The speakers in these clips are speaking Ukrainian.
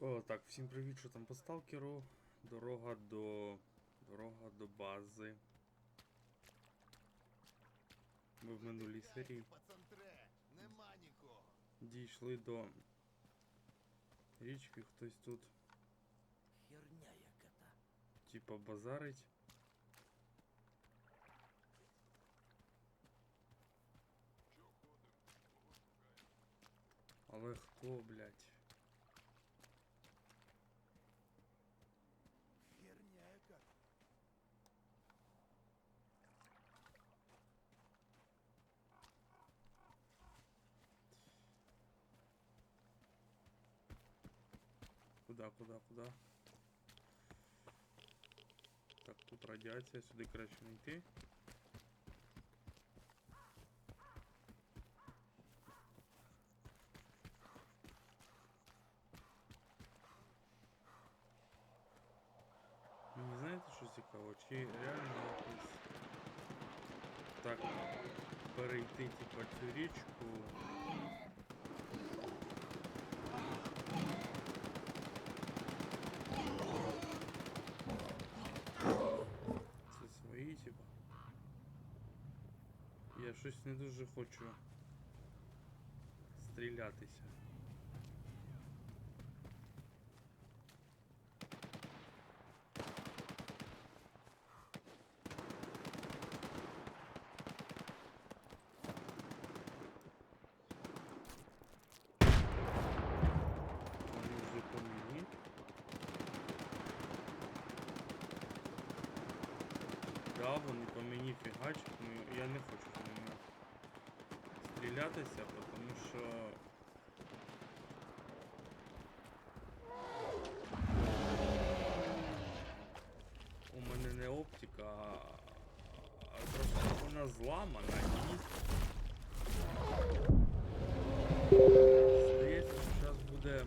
О, так, всім привіт, що там по сталкеру. Дорога до. Дорога до бази. Ми в минулій серії нема нікого. дійшли до річки, хтось тут, Херня яка-то. типа, базарить. Але хто, блядь? Куда, куда, куда? Так, тут радіація, сюди краще не йти. Мені знаєте, що цікаво? Чи реально якось так перейти типа цю річку? Щось не дуже хочу стрілятися. По мені. Да, вони по мені фігачать, ну я не хочу з ними стрілятися, тому що. У мене не оптика, а, просто вона зламана і. Здається, зараз буде.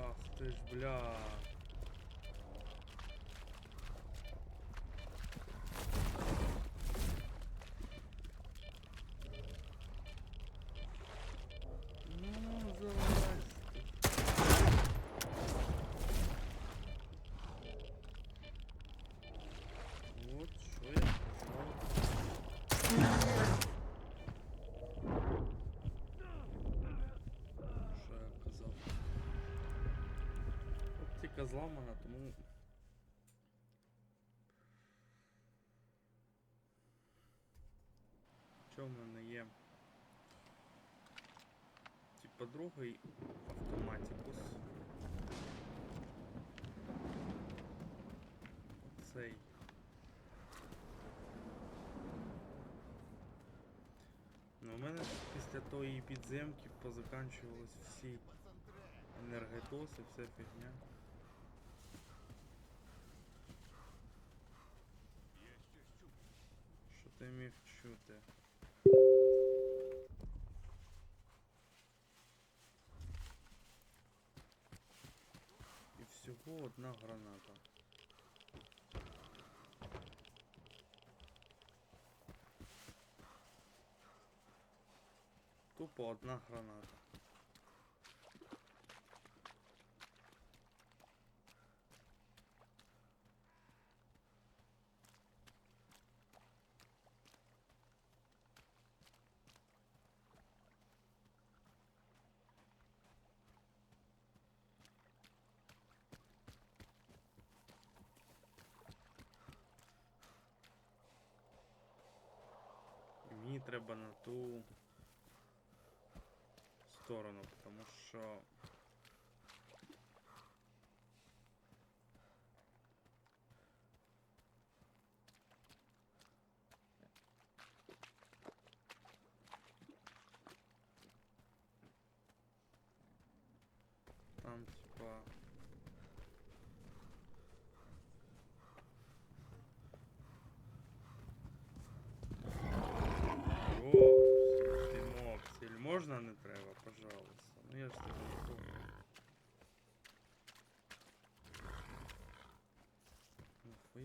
Ах ти ж бля. Ну, залазь. Вот що я казав. Що я казав? Оптика зламана, тому. Що в мене є? Типа другий автоматикус. Цей. Ну, у мене після тої підземки позаканчувались всі енергетоси, вся фігня. Є щось чути. Ти чути? І всього одна граната. Тупо одна граната. Сторону, тому що. Там типа.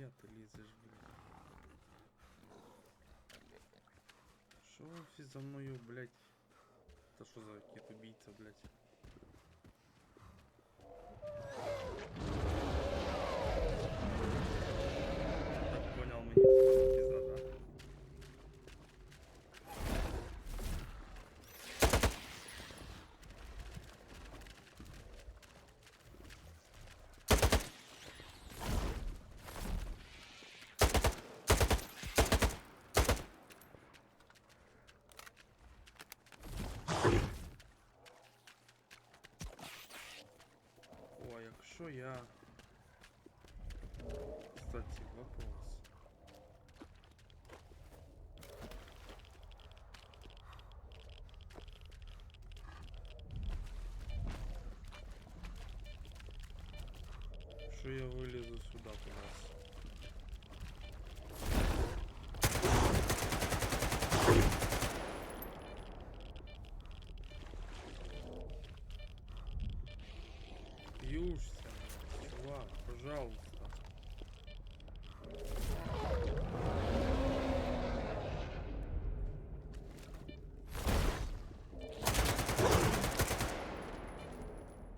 Ты ти блядь? Що ви за мною, блядь? Это що за кит убийца, блядь? О, якщо я... Кстати, вопрос. Що я вилізу сюди кудись? Юшься, блядь, чувак, пожалуйста.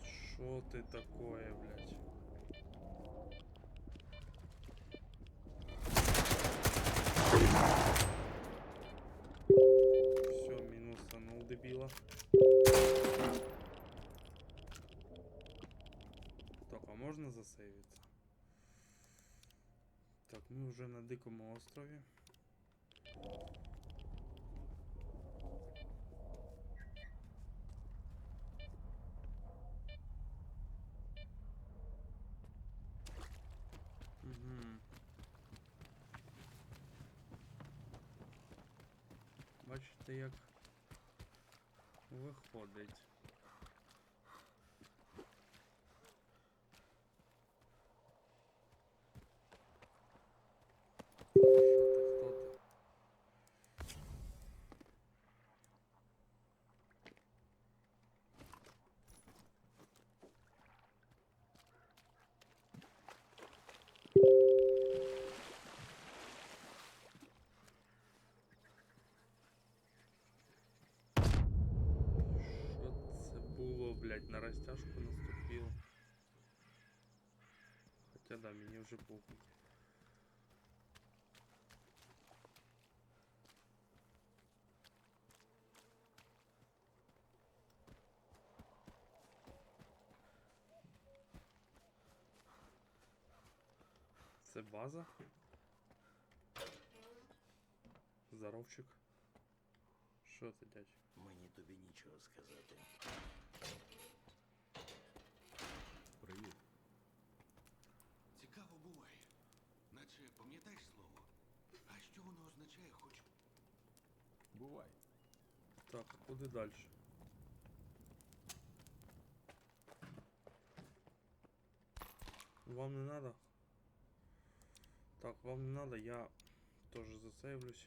Что ты такое, блядь? Все, минусанул дебила. Так, а можна засейвиться? Так, ми вже на дикому острові. Угу. Бачите, як виходить. Що ти, хто ти? Що це було, блядь, на розтяжку наступило. Хоча да, мені вже похуй. Це база? Здоровчик. Що це, дядь? Мені тобі нічого сказати. Наче пам'ятаєш слово? А що воно означає хоч? Бувай. Так, а куди далі? Вам не надо? Так, вам не надо, я тоже засейвлюсь.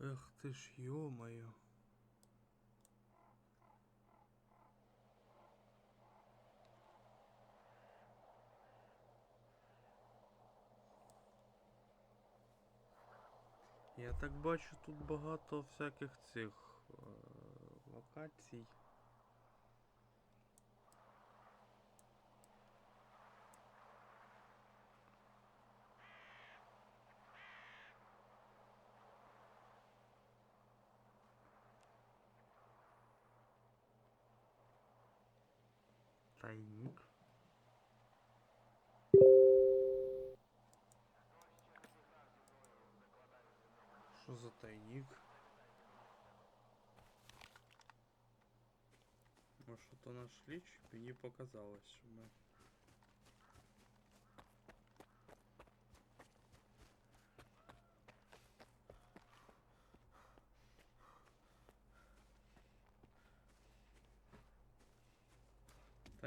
Эх ты ж, ё-моё. Я так бачу, тут багато всяких цих е, локацій. Тайник. Що за тайник? Ми що-то нашли, чи мені показалось, що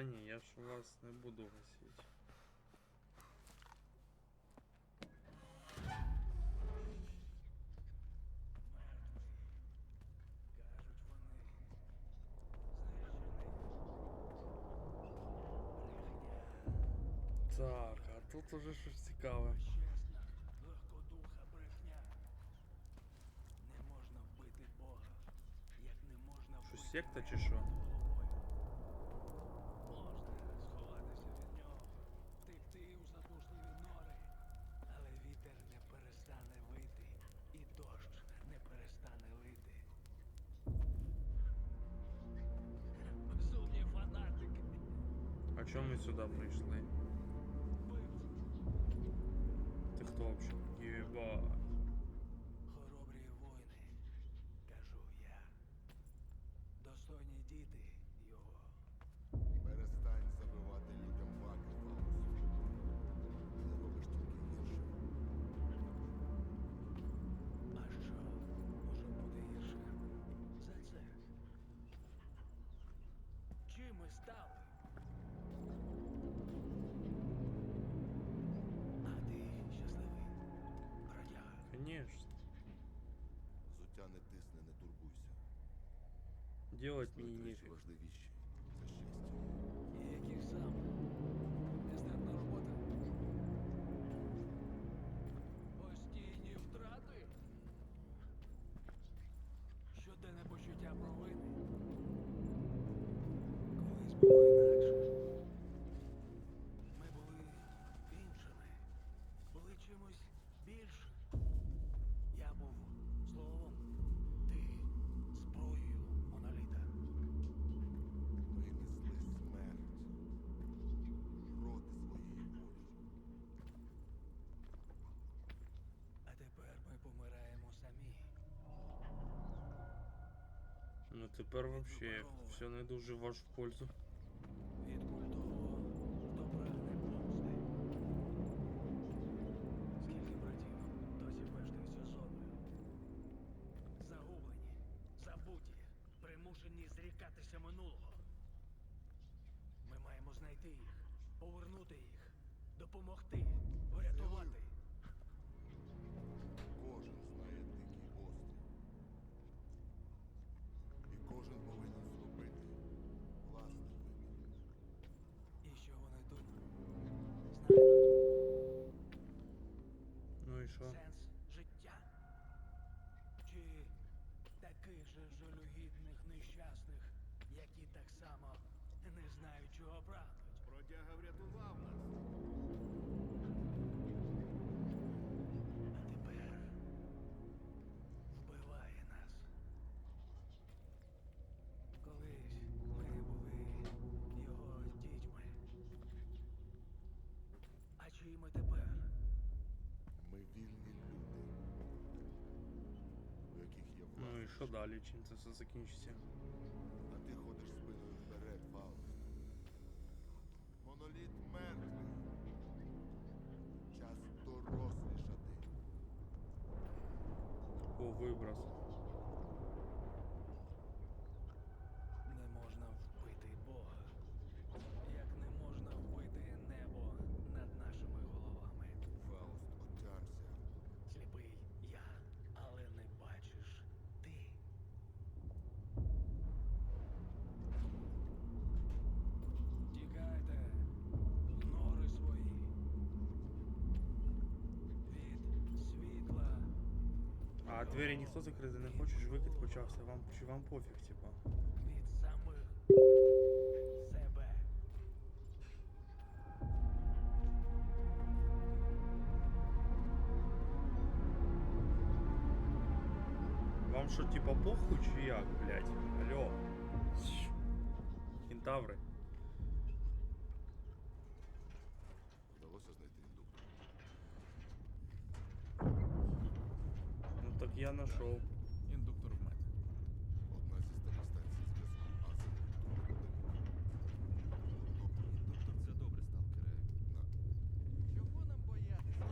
ні, я ж вас не буду гасити. Так, а тут уже щось цікаве. Легкодуха. Не можна вбити Бога, як не можна Що, секта чи що? Чому ми сюди прийшли? Конечно. Взуття не тисне, не турбуйся. Делать мне мені нефіг. важливіші тепер вообще все не дуже в пользу. Таких же жалюгідних нещасних, які так само не знають, чого прагнуть? Бродяга врятував нас. А тепер вбиває нас. Колись ми були його дітьми. А чиї ми тепер? Далі, чим це все закінчиться? А ти ходиш спиною вперед, Павло. Моноліт мертвий. Час дорослішати. О, виброс. А двері ніхто закрити не хочеш, викид почався. Вам чи вам пофіг, типа. від самих себе. Вам що, типа похуй чи як, блядь? Алло. Кентаври. я нашел. Индуктор в мать. Одна зі станцій зв'язку Азер. Це добре сталкере. Чого нам боятися?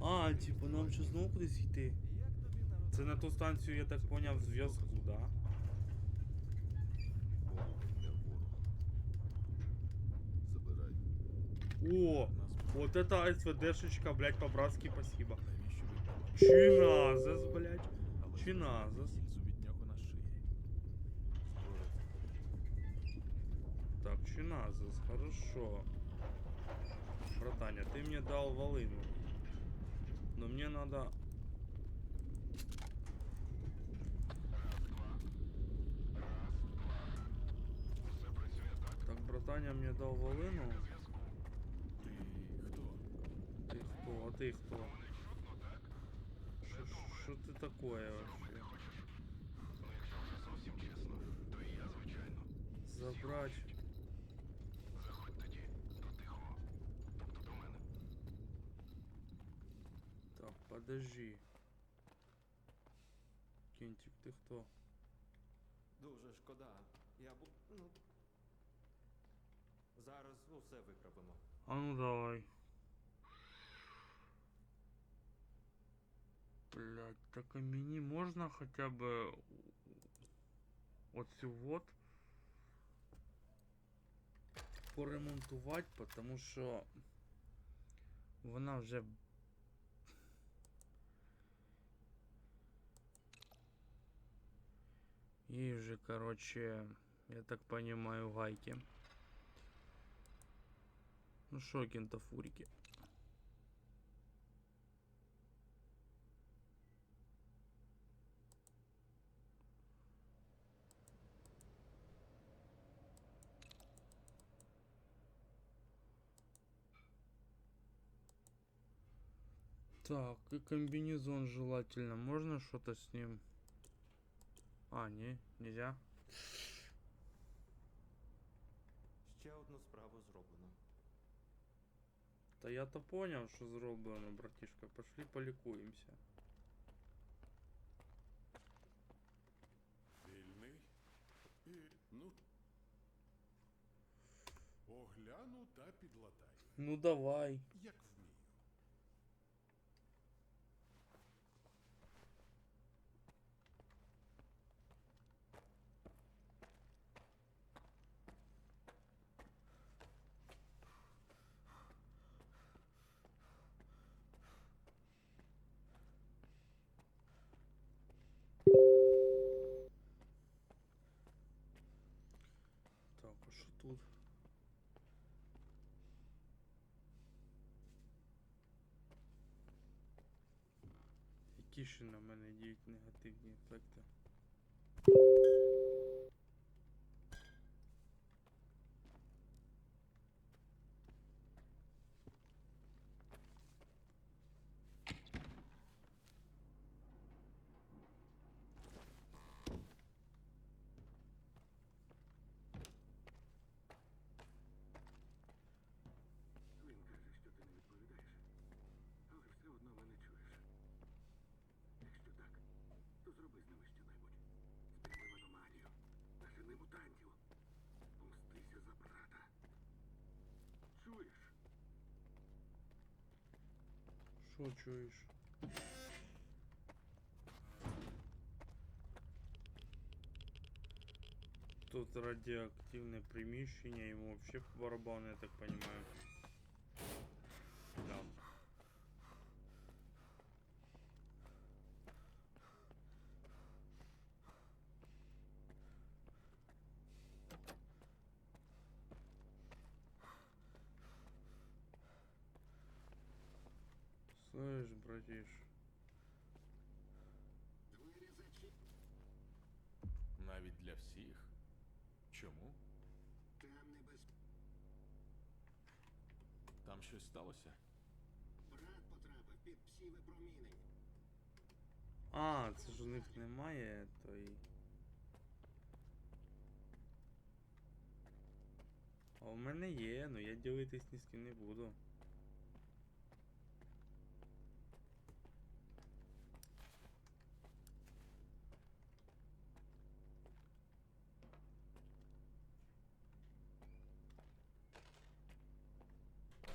А, типу, нам що знову кудись йти? Це на ту станцію, я так поняв, зв'язку, да? О, вот это СВДшечка, блядь, по-братски, спасибо. Навіщо ви там? Чиназес, блядь. Але Чиназес. гільзу від нього на шиї. Скоро Так, чиназес, хорошо. Братаня, ты мне дал волыну. Но мне надо... Так, братаня мне дал волыну. Ти хто? Ты кто? А ты кто? Что ты такое вообще? Забрать. Так, подожди. Кентик, ты кто? Дуже шкода. Я бу. Ну. Зараз усе виправимо. А ну давай. Блять, так а мені можна хоча б оцю вот поремонтувати, потому що вона вже їй вже, короче, я так понимаю, гайки. Ну шо, кентафурики. Так, и комбинезон желательно. Можно что-то с ним? А, не, нельзя. Ще одну справу зроблено. Та я-то понял, що зроблено, братишка. Пошли полікуємося. Вільний. І, ну. Огляну та підлатаю. Ну давай. Як тут? Які ще на мене діють негативні ефекти? Він каже, що ти не відповідаєш, але все одно мене чуєш. Якщо так, то зроби з ними щонебудь. Спійми в аномалію, нажени мутантів. Помстися за брата. Чуєш? Що чуєш? Тут радиоактивное приміщення, ему вообще по барабану, я так понимаю. Слышь, братиш. Навіть для всіх. Чому? Там небез... Там щось сталося? Брат потрапив під псі випромінень. А, це ж у них немає тої. А у мене є, ну я ділитись ні з ким не буду.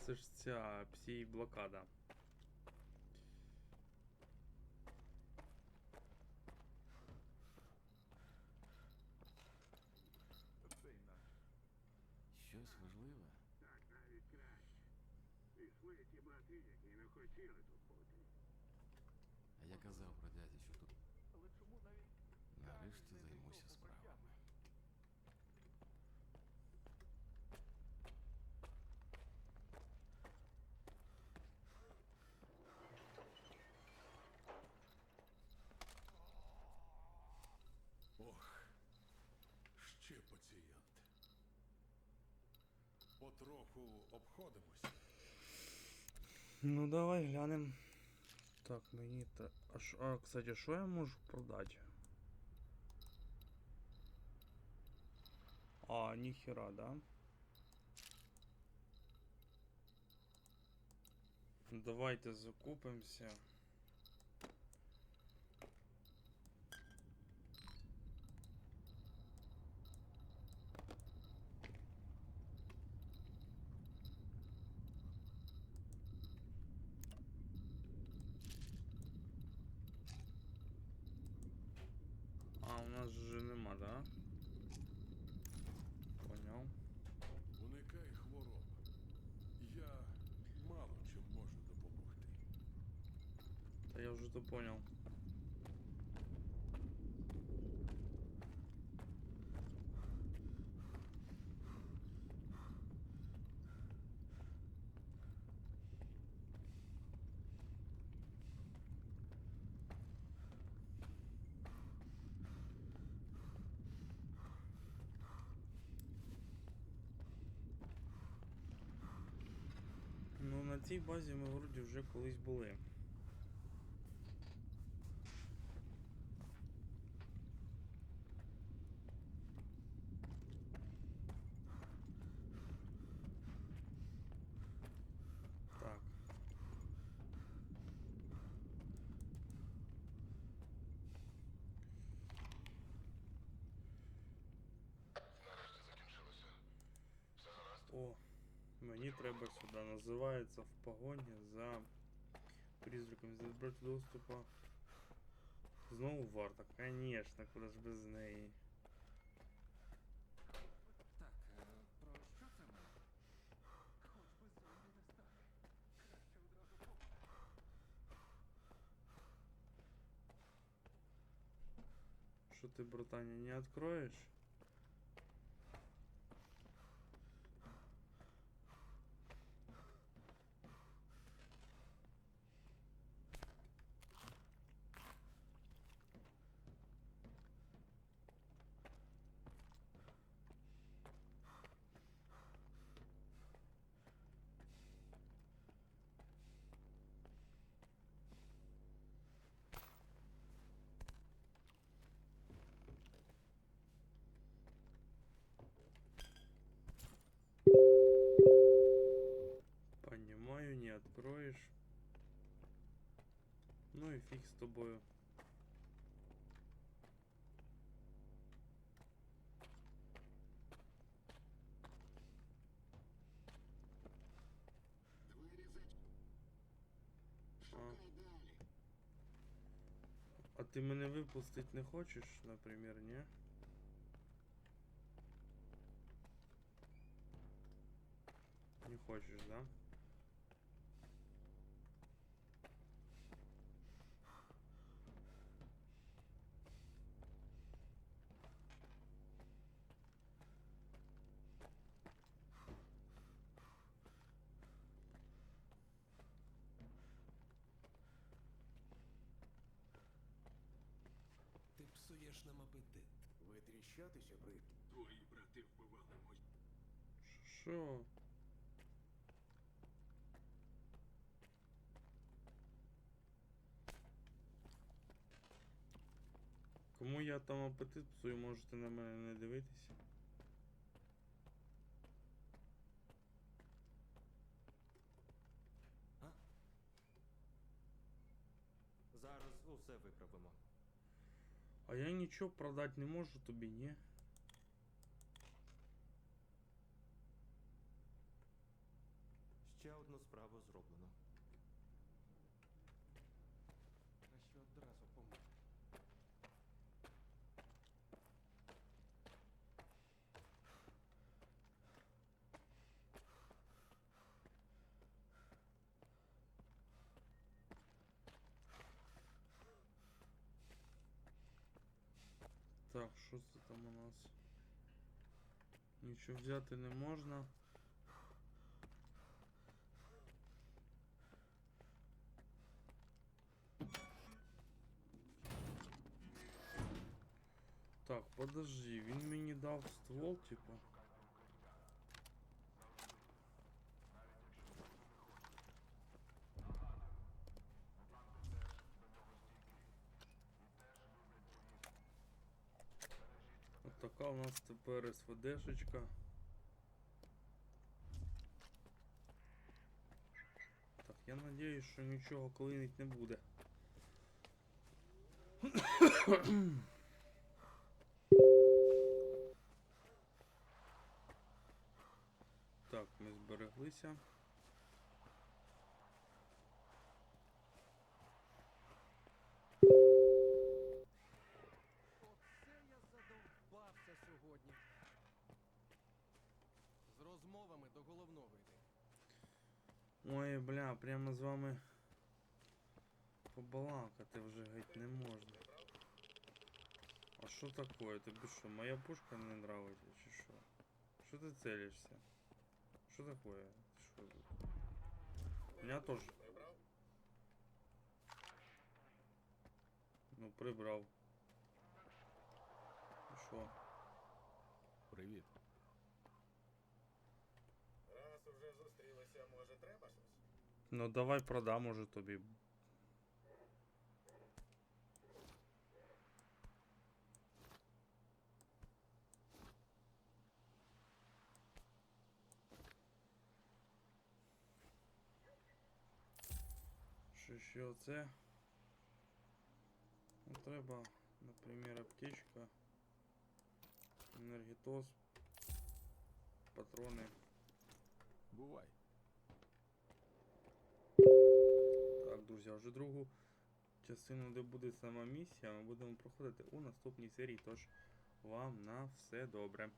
Це ж ця псій блокада. Щось важливе? Так навіть краще. ви ті брати, які не хотіли тут бути. А я казав про Потроху обходимося. Ну давай глянем. Так, мені та. А, ш... а кстати, що я можу продати? А, ніхера, да? Давайте закупимося. Да я уже то понял. Ну, на цій базі ми вроді вже колись були. мені треба сюди. Називається в погоні за призраком збрати доступу. Знову варта, конечно, куди ж без неї. Так, е, про що це ми? хоч би зомбі не стали? Краще одразу помер. Що ти, братаня, не откроєш? Ну и фиг с тобою. А. Ти мене випустить не хочеш, наприклад, ні? Не хочешь, да? Ти нам апетит. Витріщатися при Твої брати вбивали мої. Що? Кому я там апетит псую, можете на мене не дивитися. Зараз усе виправимо. А я нічого продати не можу тобі, ні? Так, що це там у нас? Нічого взяти не можна. Так, подожди, він мені дав ствол, типа. У нас тепер СВДшечка. Так, я надіюсь, що нічого клинить не буде. Так, ми збереглися. Ой, бля, прямо з вами побалакати вже геть не можна. А що такое? Тобі що, моя пушка не нравиться чи що? Що ти целишся? Що такое? Що тут? Меня тоже. Ну, прибрав. І що? Привіт. Раз уже зустрілися, може треба? Ну давай продам уже тобі. Що ще оце? Ну, треба, наприклад, аптечка, енергетоз, патрони. Бувай. Друзі, вже другу частину, де буде сама місія, ми будемо проходити у наступній серії. Тож вам на все добре.